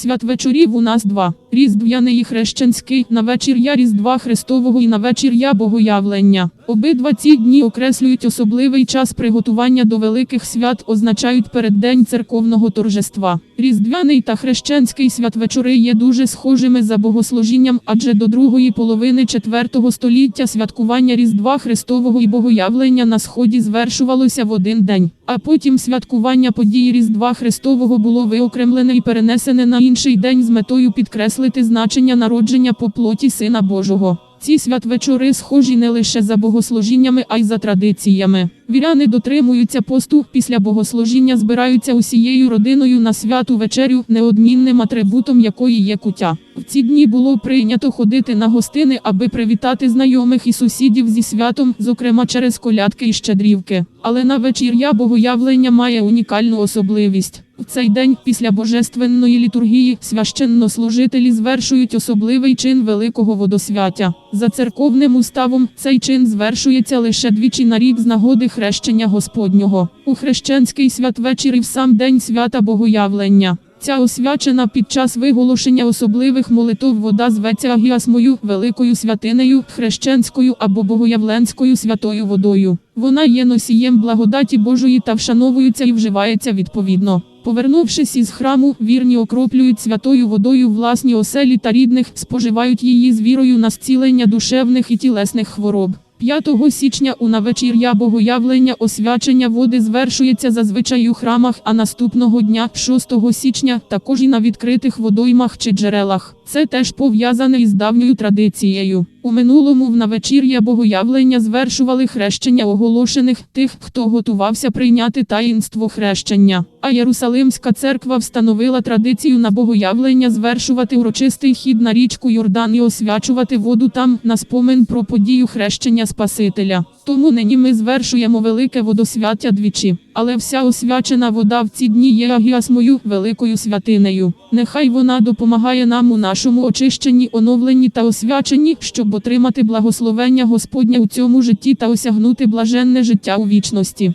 Святвечорів у нас два: Різдвяний і хрещенський, на вечір'я Різдва Христового і на вечір'я Богоявлення. Обидва ці дні окреслюють особливий час приготування до великих свят, означають переддень церковного торжества. Різдвяний та хрещенський святвечори є дуже схожими за богослужінням, адже до другої половини IV століття святкування Різдва Христового і Богоявлення на сході звершувалося в один день. А потім святкування події Різдва Христового було виокремлене і перенесене на інший день з метою підкреслити значення народження по плоті Сина Божого. Ці святвечори схожі не лише за богослужіннями, а й за традиціями. Віряни дотримуються посту, після богослужіння збираються усією родиною на святу вечерю, неодмінним атрибутом якої є куття. В ці дні було прийнято ходити на гостини, аби привітати знайомих і сусідів зі святом, зокрема через колядки і щедрівки. Але на вечір'я богоявлення має унікальну особливість. В цей день, після божественної літургії, священнослужителі звершують особливий чин Великого водосвяття. За церковним уставом, цей чин звершується лише двічі на рік з нагоди хрещення Господнього. У хрещенський святвечір і в сам день свята Богоявлення. Ця освячена під час виголошення особливих молитов вода зветься агіасмою, великою святинею, хрещенською або богоявленською святою водою. Вона є носієм благодаті Божої та вшановується і вживається відповідно. Повернувшись із храму, вірні окроплюють святою водою власні оселі та рідних, споживають її з вірою на зцілення душевних і тілесних хвороб. 5 січня у навечір'я Богоявлення освячення води звершується зазвичай у храмах, а наступного дня, 6 січня, також і на відкритих водоймах чи джерелах. Це теж пов'язане із давньою традицією. У минулому в навечір'я Богоявлення звершували хрещення оголошених тих, хто готувався прийняти таїнство хрещення. А Єрусалимська церква встановила традицію на Богоявлення звершувати урочистий хід на річку Йордан і освячувати воду там на спомин про подію хрещення Спасителя. Тому нині ми звершуємо велике водосвяття двічі. Але вся освячена вода в ці дні є агіасмою великою святинею. Нехай вона допомагає нам у нашому очищенні, оновленні та освяченні, щоб отримати благословення Господня у цьому житті та осягнути блаженне життя у вічності.